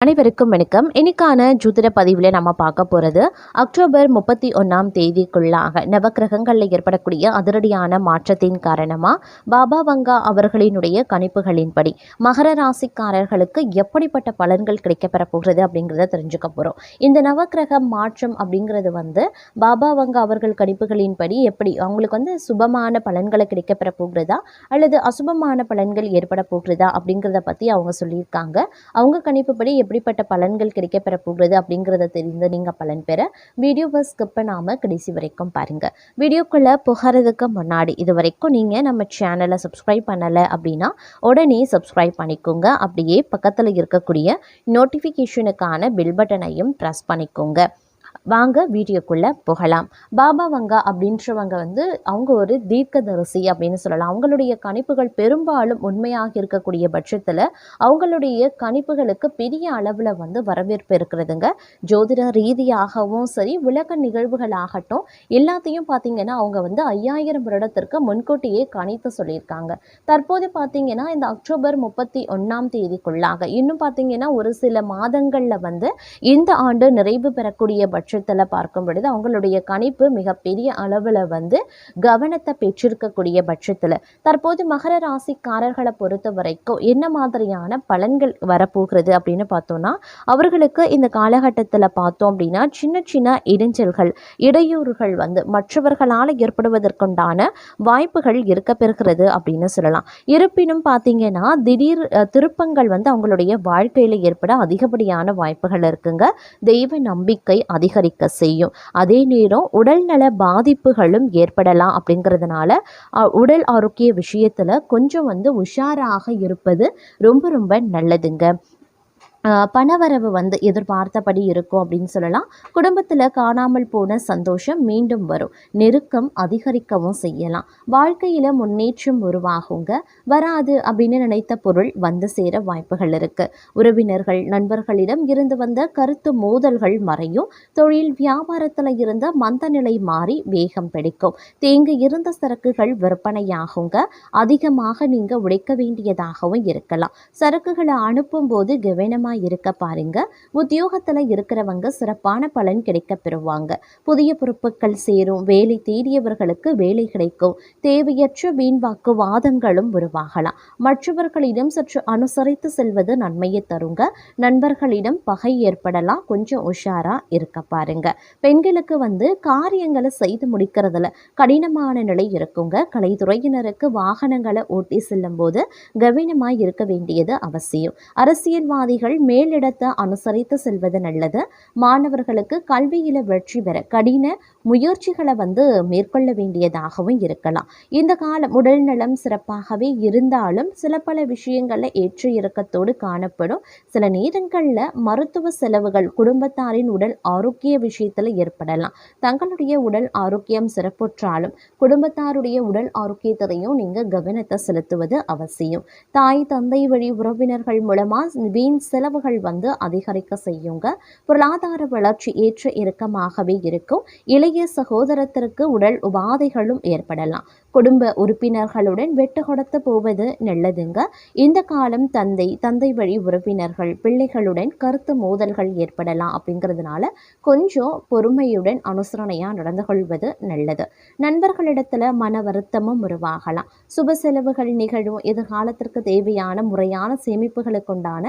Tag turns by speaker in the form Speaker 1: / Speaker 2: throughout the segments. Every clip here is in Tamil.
Speaker 1: அனைவருக்கும் வணக்கம். இன்னைக்கான ஜோதிட பதிவில் நம்ம பார்க்க போகிறது அக்டோபர் முப்பத்தி ஒன்றாம் தேதிக்குள்ளாக நவக்கிரகங்களில் ஏற்படக்கூடிய அதிரடியான மாற்றத்தின் காரணமாக பாபா வங்கா அவர்களினுடைய கணிப்புகளின்படி மகர ராசிக்காரர்களுக்கு எப்படிப்பட்ட பலன்கள் கிடைக்கப்பெற போகிறது அப்படிங்கிறத தெரிஞ்சுக்க போகிறோம் இந்த நவக்கிரக மாற்றம் அப்படிங்கிறது வந்து பாபா வங்கா அவர்கள் கணிப்புகளின்படி எப்படி அவங்களுக்கு வந்து சுபமான பலன்களை கிடைக்கப்பெற போகிறதா அல்லது அசுபமான பலன்கள் ஏற்பட போகிறதா அப்படிங்கிறத பற்றி அவங்க சொல்லியிருக்காங்க. அவங்க கணிப்புப்படி எப்படிப்பட்ட பலன்கள் கிடைக்கப்பெற போகிறது அப்படிங்கிறத தெரிந்து நீங்கள் பலன் பெற வீடியோவை ஸ்கிப் பண்ணாமல் கடைசி வரைக்கும் பாருங்கள் வீடியோக்குள்ளே புகாரதுக்கு முன்னாடி இது வரைக்கும் நீங்கள் நம்ம சேனலை சப்ஸ்கிரைப் பண்ணலை அப்படின்னா உடனே சப்ஸ்கிரைப் பண்ணிக்கோங்க. அப்படியே பக்கத்தில் இருக்கக்கூடிய நோட்டிஃபிகேஷனுக்கான பில் பட்டனையும் ப்ரெஸ் பண்ணிக்கோங்க. வாங்க வீடியோக்குள்ளே போகலாம். பாபா வங்கா அப்படின்றவங்க வந்து அவங்க ஒரு தீர்க்கதரிசி அப்படின்னு சொல்லலாம். அவங்களுடைய கணிப்புகள் பெரும்பாலும் உண்மையாக இருக்கக்கூடிய பட்சத்தில் அவங்களுடைய கணிப்புகளுக்கு பெரிய அளவில் வந்து வரவேற்பு இருக்கிறதுங்க. ஜோதிட ரீதியாகவும் சரி உலக நிகழ்வுகளாகட்டும் எல்லாத்தையும் பார்த்தீங்கன்னா அவங்க வந்து ஐயாயிரம் வருடத்திற்கு முன்கூட்டியே கணித்து சொல்லியிருக்காங்க. தற்போது பார்த்திங்கன்னா இந்த அக்டோபர் முப்பத்தி ஒன்றாம் தேதிக்குள்ளாக இன்னும் பார்த்தீங்கன்னா ஒரு சில மாதங்களில் வந்து இந்த ஆண்டு நிறைவு பெறக்கூடிய பட்சத்தில் பார்க்கும் பொழுது அவங்களுடைய கணிப்பு மிகப்பெரிய அளவில் வந்து கவனத்தை பெற்றிருக்கக்கூடிய பட்சத்தில். தற்போது மகர ராசிக்காரர்களை பொறுத்த வரைக்கும் என்ன மாதிரியான பலன்கள் வரப்போகிறது அப்படின்னு பார்த்தோம்னா அவர்களுக்கு இந்த காலகட்டத்தில் பார்த்தோம் அப்படின்னா சின்ன சின்ன இடைஞ்சல்கள் இடையூறுகள் வந்து மற்றவர்களால் ஏற்படுவதற்குண்டான வாய்ப்புகள் இருக்க பெறுகிறது அப்படின்னு சொல்லலாம். இருப்பினும் பார்த்தீங்கன்னா திடீர் திருப்பங்கள் வந்து அவங்களுடைய வாழ்க்கையில் ஏற்பட அதிகப்படியான வாய்ப்புகள் இருக்குங்க. தெய்வ நம்பிக்கை அதிக அதிகரிக்க செய்யும். அதே நேரம் உடல்நல பாதிப்புகளும் ஏற்படலாம் அப்படிங்கிறதுனால உடல் ஆரோக்கிய விஷயத்தில் கொஞ்சம் வந்து உஷாராக இருப்பது ரொம்ப ரொம்ப நல்லதுங்க. பணவரவு வந்து எதிர்பார்த்தபடி இருக்கும் அப்படின்னு சொல்லலாம். குடும்பத்தில் காணாமல் போன சந்தோஷம் மீண்டும் வரும். நெருக்கம் அதிகரிக்கவும் செய்யலாம். வாழ்க்கையில் முன்னேற்றம் உருவாகுங்க. வராது அப்படின்னு நினைத்த பொருள் வந்து சேர வாய்ப்புகள் இருக்கு. உறவினர்கள் நண்பர்களிடம் இருந்து வந்த கருத்து மோதல்கள் மறையும். தொழில் வியாபாரத்தில் இருந்த மந்த நிலை மாறி வேகம் பிடிக்கும். தேங்கி இருந்த சரக்குகள் விற்பனையாகுங்க. அதிகமாக நீங்க உடைக்க வேண்டியதாகவும் இருக்கலாம். சரக்குகளை அனுப்பும் போது கவனமாக கவனமாக இருக்க பாருங்க. உத்தியோகத்தில் இருக்கிறவங்க சிறப்பான பலன் கிடைக்க பெறுவாங்க. புதிய பொறுப்புகள் சேரும். வேலை தேடியவர்களுக்கு வேலை கிடைக்கும். தேவையற்ற வீண்வாக்கு வாதங்களும் உருவாகலாம். மற்றவர்களிடம் சற்று அனுசரித்து செல்வது நன்மையை தருங்க. நண்பர்களிடம் பகை ஏற்படலாம். கொஞ்சம் உஷாராக இருக்க பாருங்க. பெண்களுக்கு வந்து காரியங்களை செய்து முடிக்கிறதுல கடினமான நிலை இருக்குங்க. கலைத்துறையினருக்கு வாகனங்களை ஓட்டி செல்லும் போது கவனமாக இருக்க வேண்டியது அவசியம். அரசியல்வாதிகள் மேலிடத்தை அனுசரித்து செல்வது நல்லது. மாணவர்களுக்கு கல்வியில வெற்றி பெற கடின முயற்சிகளை வந்து மேற்கொள்ள வேண்டியதாகவும் இருக்கலாம். இந்த காலம் உடல் நலம் சிறப்பாகவே இருந்தாலும் சில பல விஷயங்களில் ஏற்ற இறக்கத்தோடு காணப்படும். சில நேரங்களில் மருத்துவ செலவுகள் குடும்பத்தாரின் உடல் ஆரோக்கிய விஷயத்தில் ஏற்படலாம். தங்களுடைய உடல் ஆரோக்கியம் சிறப்புற்றாலும் குடும்பத்தாருடைய உடல் ஆரோக்கியத்திலையும் நீங்கள் கவனத்தை செலுத்துவது அவசியம். தாய் தந்தை வழி உறவினர்கள் மூலமாக வீண் செலவுகள் வந்து அதிகரிக்க செய்யுங்க. பொருளாதார வளர்ச்சி ஏற்ற இறக்கமாகவே இருக்கும். இளைய சகோதரத்திற்கு உடல் உபாதைகளும் ஏற்படலாம். குடும்ப உறுப்பினர்களுடன் வெட்டு கொடுத்து போவது நல்லதுங்க. இந்த காலம் தந்தை தந்தை வழி உறவினர்கள் பிள்ளைகளுடன் கருத்து மோதல்கள் ஏற்படலாம் அப்படிங்கிறதுனால கொஞ்சம் பொறுமையுடன் அனுசரணையாக நடந்து கொள்வது நல்லது. நண்பர்களிடத்துல மன வருத்தமும் உருவாகலாம். சுப செலவுகள் நிகழும் எதிர்காலத்திற்கு தேவையான முறையான சேமிப்புகளுக்குண்டான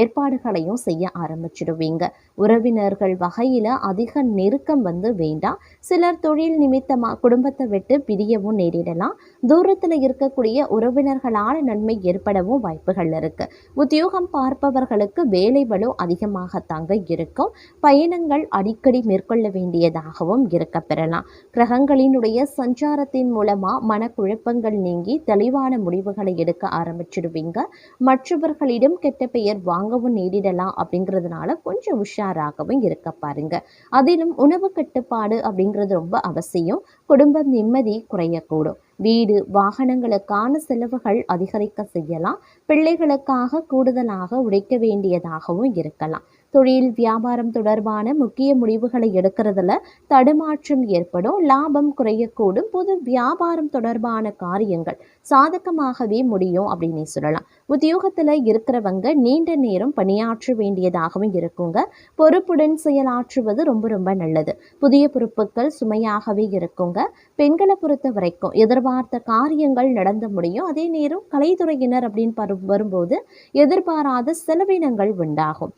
Speaker 1: ஏற்பாடுகளையும் செய்ய ஆரம்பிச்சிடுவீங்க. உறவினர்கள் வகையில் அதிக நெருக்கம் வந்து வேண்டாம். சிலர் தொழில் நிமித்தமாக குடும்பத்தை விட்டு பிரியவும் நேரிடலாம் தூரத்தில் இருக்கக்கூடிய உறவினர்களால் நன்மை ஏற்படவும் வாய்ப்புகள் இருக்கு. உத்தியோகம் பார்ப்பவர்களுக்கு வேலை வலு அதிகமாகத்தாங்க இருக்கும். பயணங்கள் அடிக்கடி மேற்கொள்ள வேண்டியதாகவும் இருக்க பெறலாம். கிரகங்களினுடைய சஞ்சாரத்தின் மூலமாக மனக்குழப்பங்கள் நீங்கி தெளிவான முடிவுகளை எடுக்க ஆரம்பிச்சிடுவீங்க. மற்றவர்களிடம் கெட்ட பெயர் வாங்கவும் நேரிடலாம் அப்படிங்கிறதுனால கொஞ்சம் உஷாராகவும் இருக்க பாருங்க. அதிலும் உணவு கட்டுப்பாடு அப்படிங்கிறது ரொம்ப அவசியம். குடும்பம் நிம்மதி குறையக்கூடும். வீடு வாகனங்களுக்கான செலவுகள் அதிகரிக்க செய்யலாம். பிள்ளைகளுக்காக கூடுதலாக உழைக்க வேண்டியதாகவும் இருக்கலாம். தொழில் வியாபாரம் தொடர்பான முக்கிய முடிவுகளை எடுக்கிறதுல தடுமாற்றம் ஏற்படும் லாபம் குறையக்கூடும் பொது வியாபாரம் தொடர்பான காரியங்கள் சாதகமாகவே முடியும் அப்படின்னு சொல்லலாம். உத்தியோகத்தில் இருக்கிறவங்க நீண்ட நேரம் பணியாற்ற வேண்டியதாகவும் இருக்குங்க. பொறுப்புடன் செயலாற்றுவது ரொம்ப ரொம்ப நல்லது. புதிய பொறுப்புகள் சுமையாகவே இருக்குங்க. பெண்களை பொறுத்த வரைக்கும் எதிர்பார்த்த காரியங்கள் நடந்து முடியும். அதே நேரம் கலைத்துறையினர் அப்படின்னு வரும்போது எதிர்பாராத செலவினங்கள் உண்டாகும்.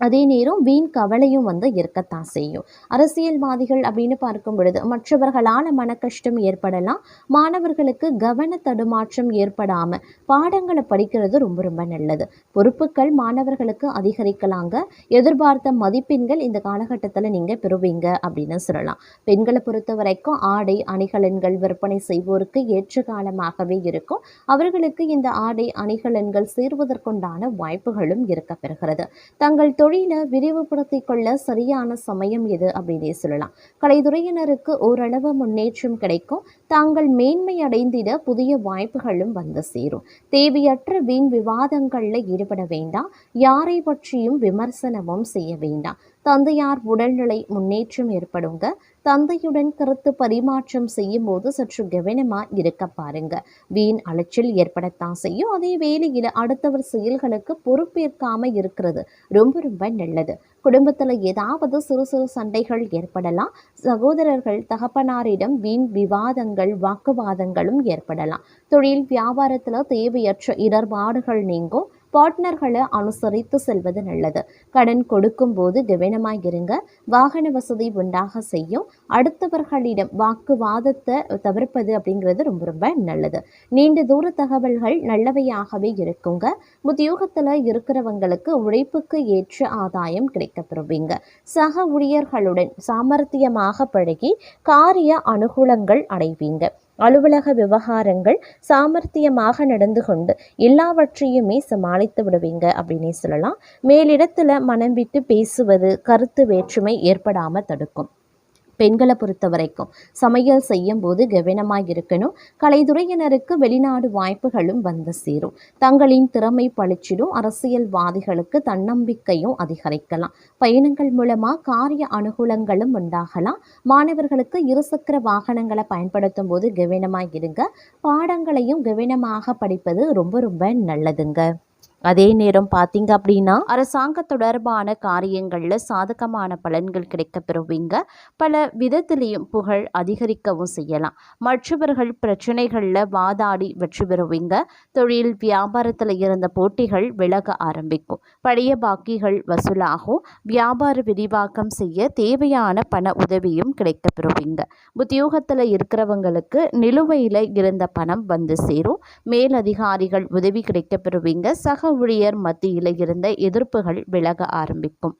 Speaker 1: அதே நேரம் வீண் கவலையும் வந்து இருக்கத்தான் செய்யும். அரசியல்வாதிகள் அப்படின்னு பார்க்கும் பொழுது மற்றவர்களால் மனக்கஷ்டம் ஏற்படலாம். மாணவர்களுக்கு கவன தடுமாற்றம் ஏற்படாம பாடங்களை படிக்கிறது ரொம்ப ரொம்ப நல்லது. பொறுப்புகள் மாணவர்களுக்கு அதிகரிக்கலாங்க. எதிர்பார்த்த மதிப்பெண்கள் இந்த காலகட்டத்தில் நீங்கள் பெறுவீங்க அப்படின்னு சொல்லலாம். பெண்களை பொறுத்த வரைக்கும் ஆடை அணிகலன்கள் விற்பனை செய்வோருக்கு ஏற்ற காலமாகவே இருக்கும். அவர்களுக்கு இந்த ஆடை அணிகலன்கள் சேர்வதற்குண்டான வாய்ப்புகளும் இருக்க பெறுகிறது தங்கள் தொழிலை விரிவுபடுத்திக் கொள்ள சரியான சமயம் எது அப்படின்னே சொல்லலாம். கலைத்துறையினருக்கு ஓரளவு முன்னேற்றம் கிடைக்கும். தாங்கள் மேன்மை அடைந்திட புதிய வாய்ப்புகளும் வந்து சேரும். தேவையற்ற வீண் விவாதங்களில் ஈடுபட வேண்டாம். யாரை பற்றியும் விமர்சனமும் செய்ய வேண்டாம். தந்தையார் உடல்நிலை முன்னேற்றம் ஏற்படுங்க. தந்தையுடன் கருத்து பரிமாற்றம் செய்யும் போது சற்று கவனமா இருக்க பாருங்க. வீண் அலைச்சல் ஏற்படத்தான் செய்யும். அதே வேளையில் அடுத்தவர் செயல்களுக்கு பொறுப்பேற்காம இருக்கிறது ரொம்ப ரொம்ப நல்லது. குடும்பத்தில் ஏதாவது சிறு சிறு சண்டைகள் ஏற்படலாம். சகோதரர்கள் தகப்பனாரிடம் வீண் விவாதங்கள் வாக்குவாதங்களும் ஏற்படலாம். தொழில் வியாபாரத்தில் தேவையற்ற இடர்பாடுகள் நீங்கும். பார்ட்னர்களை அனுசரித்து செல்வது நல்லது. கடன் கொடுக்கும் போது கவனமாக இருங்க. வாகன வசதி உண்டாக செய்யும். அடுத்தவர்களிடம் வாக்குவாதத்தை தவிர்ப்பது அப்படிங்கிறது ரொம்ப ரொம்ப நல்லது. நீண்ட தூர தகவல்கள் நல்லவையாகவே இருக்குங்க. உத்தியோகத்தில் இருக்கிறவங்களுக்கு உழைப்புக்கு ஏற்ற ஆதாயம் கிடைக்கப்பெறுவீங்க. சக ஊழியர்களுடன் சாமர்த்தியமாக பழகி காரிய அனுகூலங்கள் அடைவீங்க. அலுவலக விவகாரங்கள் சாமர்த்தியமாக நடந்து கொண்டு எல்லாவற்றையுமே சமாளித்து விடுவீங்க அப்படின்னே சொல்லலாம். மேலிடத்துல மனம் விட்டு பேசுவது கருத்து வேற்றுமை ஏற்படாம தடுக்கும். பெண்களை பொறுத்த வரைக்கும் சமையல் செய்யும் போது கவனமாக இருக்கணும். கலைத்துறையினருக்கு வெளிநாடு வாய்ப்புகளும் வந்து சேரும். தங்களின் திறமை பளிச்சிடும் அரசியல்வாதிகளுக்கு தன்னம்பிக்கையும் அதிகரிக்கலாம். பயணங்கள் மூலமாக காரிய அனுகூலங்களும் உண்டாகலாம். மாணவர்களுக்கு இருசக்கர வாகனங்களை பயன்படுத்தும் போது கவனமாக இருங்க. பாடங்களையும் கவனமாக படிப்பது ரொம்ப ரொம்ப நல்லதுங்க. அதே நேரம் பார்த்தீங்க அப்படின்னா அரசாங்க தொடர்பான காரியங்களில் சாதகமான பலன்கள் கிடைக்க பெறுவீங்க. பல விதத்திலையும் புகழ் அதிகரிக்கவும் செய்யலாம். மற்றவர்கள் பிரச்சனைகளில் வாதாடி வெற்றி பெறுவீங்க. தொழில் வியாபாரத்தில் இருந்த போட்டிகள் விலக ஆரம்பிக்கும். பழைய பாக்கிகள் வசூலாகும். வியாபார விரிவாக்கம் செய்ய தேவையான பண உதவியும் கிடைக்க பெறுவீங்க. உத்தியோகத்தில் இருக்கிறவங்களுக்கு நிலுவையில் இருந்த பணம் வந்து சேரும். மேலதிகாரிகள் உதவி கிடைக்க பெறுவீங்க. சக ஊழியர் மத்தியில் இருந்த எதிர்ப்புகள் விலக ஆரம்பிக்கும்.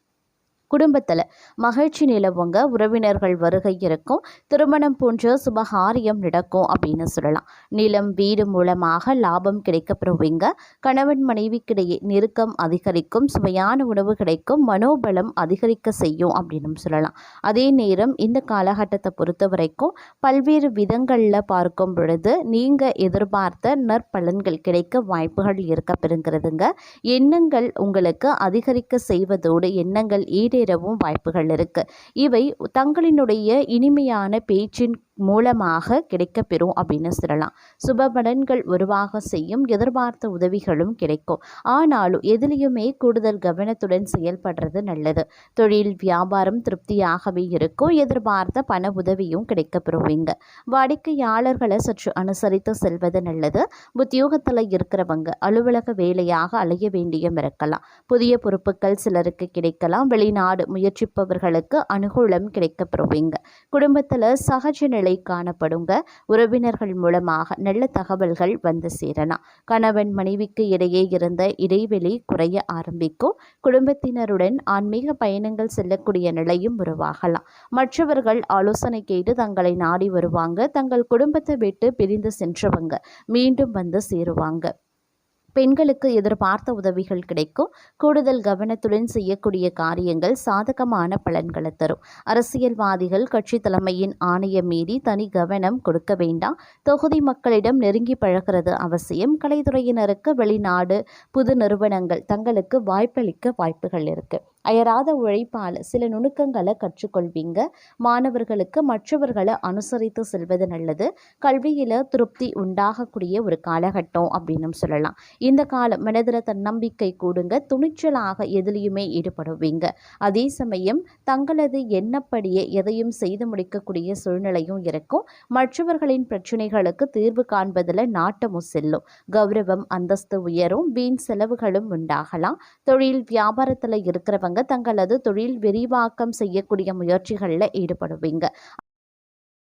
Speaker 1: குடும்பத்தில் மகிழ்ச்சி நிலவுங்க உறவினர்கள் வருகை இருக்கும் திருமணம் போன்ற சுபகாரியம் நடக்கும் அப்படின்னு சொல்லலாம். நிலம் வீடு மூலமாக லாபம் கிடைக்கப்படுவீங்க கணவன் மனைவிக்கிடையே நெருக்கம் அதிகரிக்கும் சுவையான உணவு கிடைக்கும் மனோபலம் அதிகரிக்க செய்யும் அப்படின்னு சொல்லலாம். அதே நேரம் இந்த காலகட்டத்தை பொறுத்த வரைக்கும் பல்வேறு விதங்களில் பார்க்கும் பொழுது நீங்கள் எதிர்பார்த்த நற்பலன்கள் கிடைக்க வாய்ப்புகள் இருக்க பெறுங்கிறதுங்க எண்ணங்கள் உங்களுக்கு அதிகரிக்க செய்வதோடு எண்ணங்கள் ஈடு ஈடேறவும் வாய்ப்புகள் இருக்கு. இவை தங்களினுடைய இனிமையான பேச்சின் மூலமாக கிடைக்கப்பெறும் அப்படின்னு சொல்லலாம். சுப பலன்கள் உருவாக செய்யும் எதிர்பார்த்த உதவிகளும் கிடைக்கும். ஆனாலும் எதிலையுமே கூடுதல் கவனத்துடன் செயல்படுறது நல்லது. தொழில் வியாபாரம் திருப்தியாகவே இருக்கும். எதிர்பார்த்த பண உதவியும் கிடைக்கப்பெறுவீங்க. வாடிக்கையாளர்களை சற்று அனுசரித்து செல்வது நல்லது. உத்தியோகத்தில் இருக்கிறவங்க அலுவலக வேலையாக அலைய வேண்டியும் இருக்கலாம் புதிய பொறுப்புகள் சிலருக்கு கிடைக்கலாம். வெளிநாடு முயற்சிப்பவர்களுக்கு அனுகூலம் கிடைக்கப்பெறுவீங்க. குடும்பத்தில் சகஜ நிலை காணப்படுங்க. உறவினர்கள் மூலமாக நல்ல தகவல்கள் வந்து சேரலாம். கணவன் மனைவிக்கு இடையே இருந்த இடைவெளி குறைய ஆரம்பிக்கும். குடும்பத்தினருடன் ஆன்மீக பயணங்கள் செல்லக்கூடிய நிலையும் உருவாகலாம். மற்றவர்கள் ஆலோசனை கேட்டு தங்களை நாடி வருவாங்க. தங்கள் குடும்பத்தை விட்டு பிரிந்து சென்றவங்க மீண்டும் வந்து சேருவாங்க. பெண்களுக்கு எதிர்பார்த்த உதவிகள் கிடைக்கும். கூடுதல் கவனத்துடன் செய்யக்கூடிய காரியங்கள் சாதகமான பலன்களை தரும். அரசியல்வாதிகள் கட்சி தலைமையின் ஆணையம் மீறி தனி கவனம் கொடுக்க வேண்டாம். தொகுதி மக்களிடம் நெருங்கி பழகிறது அவசியம். கலைத்துறையினருக்கு வெளிநாடு புது நிறுவனங்கள் தங்களுக்கு வாய்ப்பளிக்க வாய்ப்புகள் இருக்குது அயராத உழைப்பால் சில நுணுக்கங்களை கற்றுக்கொள்வீங்க. மாணவர்களுக்கு மற்றவர்களை அனுசரித்து செல்வது நல்லது. கல்வியில் திருப்தி உண்டாகக்கூடிய ஒரு காலகட்டம் அப்படின்னு சொல்லலாம். இந்த காலம் மனதில் தன்னம்பிக்கை கூடுங்க. துணிச்சலாக எதிலையுமே ஈடுபடுவீங்க. அதே சமயம் தங்களது எண்ணப்படியே எதையும் செய்து முடிக்கக்கூடிய சூழ்நிலையும் இருக்கும். மற்றவர்களின் பிரச்சனைகளுக்கு தீர்வு காண்பதில் நாட்டமும் செல்லும். கௌரவம் அந்தஸ்து உயரும். வீண் செலவுகளும் உண்டாகலாம். தொழில் வியாபாரத்தில் இருக்கிறவங்க தங்களது தொழில் விரிவாக்கம் செய்யக்கூடிய முயற்சிகளில் ஈடுபடுவீங்க.